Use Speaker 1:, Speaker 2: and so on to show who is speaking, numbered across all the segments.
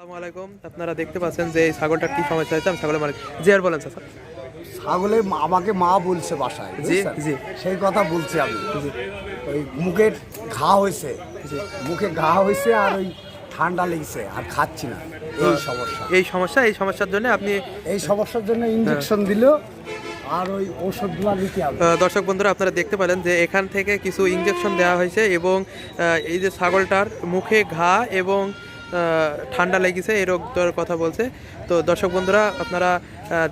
Speaker 1: আসসালামু আলাইকুম। আপনারা দেখতে পাচ্ছেন যে এই ছাগলটার কি সমস্যা হয়েছে? আমি ছাগলের মালিক। জি আর বলেন স্যার
Speaker 2: ছাগলে আমাকে মা বলছে বাসায়
Speaker 1: জি, জি।
Speaker 2: সেই কথা বলছি আমি। ওই মুখে ঘা হয়েছে। মুখে ঘা হয়েছে আর ওই ঠান্ডা লেগেছে আর খাচ্ছি না। এই সমস্যা।
Speaker 1: এই সমস্যা এই সমস্যার জন্য আপনি
Speaker 2: এই সমস্যার জন্য ইঞ্জেকশন দিল আর ওই ওষুধগুলো নিতে হবে।
Speaker 1: দর্শক বন্ধুরা আপনারা দেখতে পেলেন যে এখান থেকে কিছু ইঞ্জেকশন দেওয়া হয়েছে এবং এই যে ছাগলটার মুখে ঘা এবং ঠান্ডা লেগেছে এই রোগটার কথা বলছে। তো দর্শক বন্ধুরা আপনারা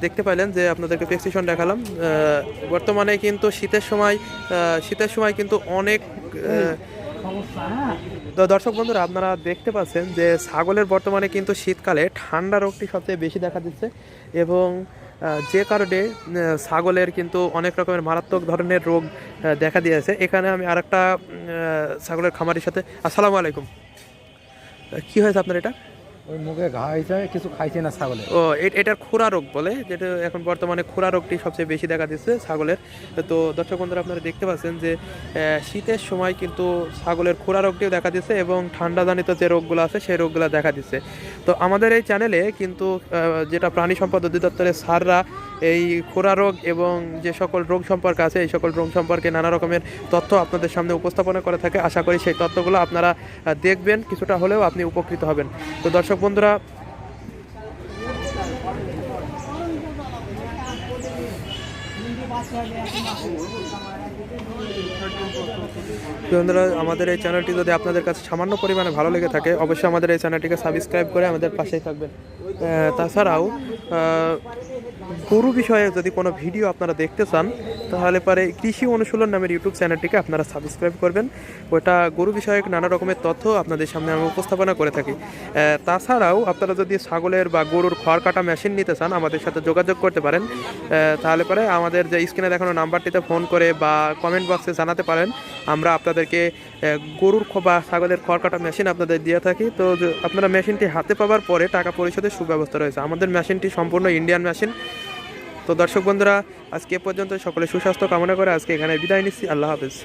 Speaker 1: দেখতে পাইলেন যে আপনাদেরকে প্রেসক্রিপশন দেখালাম। বর্তমানে কিন্তু শীতের সময় শীতের সময় কিন্তু অনেক তো দর্শক বন্ধুরা আপনারা দেখতে পাচ্ছেন যে ছাগলের বর্তমানে কিন্তু শীতকালে ঠান্ডা রোগটি সবচেয়ে বেশি দেখা দিচ্ছে এবং যে কারণে ছাগলের কিন্তু অনেক রকমের মারাত্মক ধরনের রোগ দেখা দিয়েছে। এখানে আমি আরেকটা ছাগলের খামারির সাথে আসসালামু আলাইকুম। কি হয়েছে আপনার এটা?
Speaker 3: ওই মুখে ঘা কিছু খাইছে না ছাগলে।
Speaker 1: ও এটার খুরা রোগ বলে, যেটা এখন বর্তমানে খুরা রোগটি সবচেয়ে বেশি দেখা দিচ্ছে ছাগলের। তো দর্শক বন্ধুরা, আপনারা দেখতে পাচ্ছেন যে শীতের সময় কিন্তু ছাগলের খুরা রোগটিও দেখা দিচ্ছে এবং ঠান্ডাজনিত যে রোগগুলো আছে, সেই রোগগুলো দেখা দিচ্ছে। তো আমাদের এই চ্যানেলে কিন্তু যেটা প্রাণী সম্পদ অধিদপ্তরের সাররা এই খোরা রোগ এবং যে সকল রোগ সম্পর্কে আছে, এই সকল রোগ সম্পর্কে নানা রকমের তথ্য আপনাদের সামনে উপস্থাপনা করে থাকে। আশা করি সেই তথ্যগুলো আপনারা দেখবেন, কিছুটা হলেও আপনি উপকৃত হবেন। তো দর্শক বন্ধুরা বন্ধুরা, আমাদের এই চ্যানেলটি যদি আপনাদের কাছে সামান্য পরিমাণে ভালো লেগে থাকে, অবশ্যই আমাদের এই চ্যানেলটিকে সাবস্ক্রাইব করে আমাদের পাশেই থাকবেন। তাছাড়াও গরু বিষয়ে যদি কোনো ভিডিও আপনারা দেখতে চান, তাহলে পরে কৃষি অনুশীলন নামের ইউটিউব চ্যানেলটিকে আপনারা সাবস্ক্রাইব করবেন। ওটা গরু বিষয়ক নানা রকমের তথ্য আপনাদের সামনে আমি উপস্থাপনা করে থাকি। তাছাড়াও, আপনারা যদি ছাগলের বা গরুর খড় কাটা মেশিন নিতে চান, আমাদের সাথে যোগাযোগ করতে পারেন। তাহলে পরে আমাদের যে স্ক্রিনে দেখানো নাম্বারটিতে ফোন করে বা কমেন্ট বক্সে জানাতে পারেন। আমরা আপনাদেরকে গরুর বা ছাগলের খড় কাটা মেশিন আপনাদের দিয়ে থাকি। তো আপনারা মেশিনটি হাতে পাওয়ার পরে টাকা পরিশোধের সুব্যবস্থা রয়েছে। আমাদের মেশিনটি সম্পূর্ণ ইন্ডিয়ান মেশিন তো দর্শক বন্ধুরা, আজকে পর্যন্ত সকলে সুস্বাস্থ্য কামনা করে আজকে এখানে বিদায় নিচ্ছি। আল্লাহ হাফেজ।